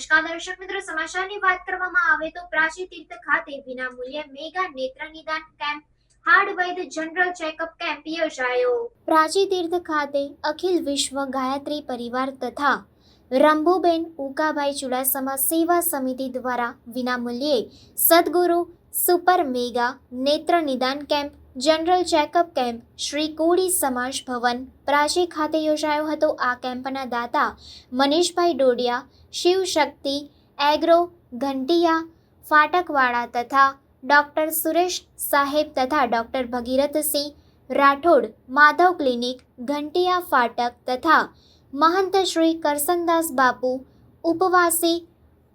નમસ્કાર દર્શક મિત્રો, સમાચારની વાત કરવામાં આવે તો પ્રાચી તીર્થ ખાતે વિનામૂલ્યે મેગા નેત્ર નિદાન કેમ્પ, હાર્ડ વૈદ જનરલ ચેકઅપ કેમ્પ યોજાયો. પ્રાચી તીર્થ ખાતે અખિલ વિશ્વ ગાયત્રી પરિવાર તથા રંભુબેન ઉકાભાઈ ચુડાસમા સેવા સમિતિ દ્વારા વિનામૂલ્યે સદગુરુ સુપર મેગા નેત્ર નિદાન camp general checkup camp Shri Koli સમાજ ભવન પ્રાચી ખાતે યોજાયો હતો. આ કેમ્પના દાતા મનીષભાઈ ડોડિયા શિવશક્તિ એગ્રો, ઘંટિયા ફાટકવાળા તથા ડૉક્ટર સુરેશ સાહેબ તથા ડૉક્ટર ભગીરથસિંહ રાઠોડ, માધવ ક્લિનિક, ઘંટિયા ફાટક તથા મહંત શ્રી કરસનદાસ બાપુ, ઉપવાસી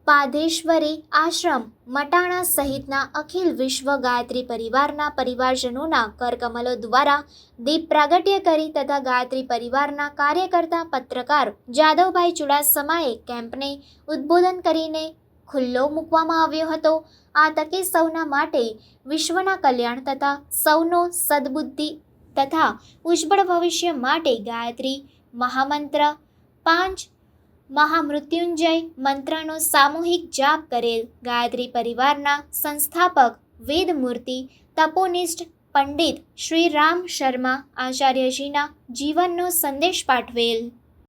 પાધેશ્વરી આશ્રમ, મટાણા સહિતના અખિલ વિશ્વ ગાયત્રી પરિવારના પરિવારજનોના કરકમલો દ્વારા દીપ પ્રાગટ્ય કરી તથા ગાયત્રી પરિવારના કાર્યકર્તા પત્રકાર જાદવભાઈ ચુડાસમાએ કેમ્પને ઉદ્બોધન કરીને ખુલ્લો મૂકવામાં આવ્યો હતો. આ તકે સૌના માટે વિશ્વના કલ્યાણ તથા સૌનો સદબુદ્ધિ તથા ઉજ્જવળ ભવિષ્ય માટે ગાયત્રી મહામંત્ર પાંચ મહામૃત્યુંજય મંત્રનો સામૂહિક જાપ કરેલ ગાયત્રી પરિવારના સંસ્થાપક વેદમૂર્તિ તપોનિષ્ઠ પંડિત શ્રી રામ શર્મા આચાર્યજીના જીવનનો સંદેશ પાઠવેલ.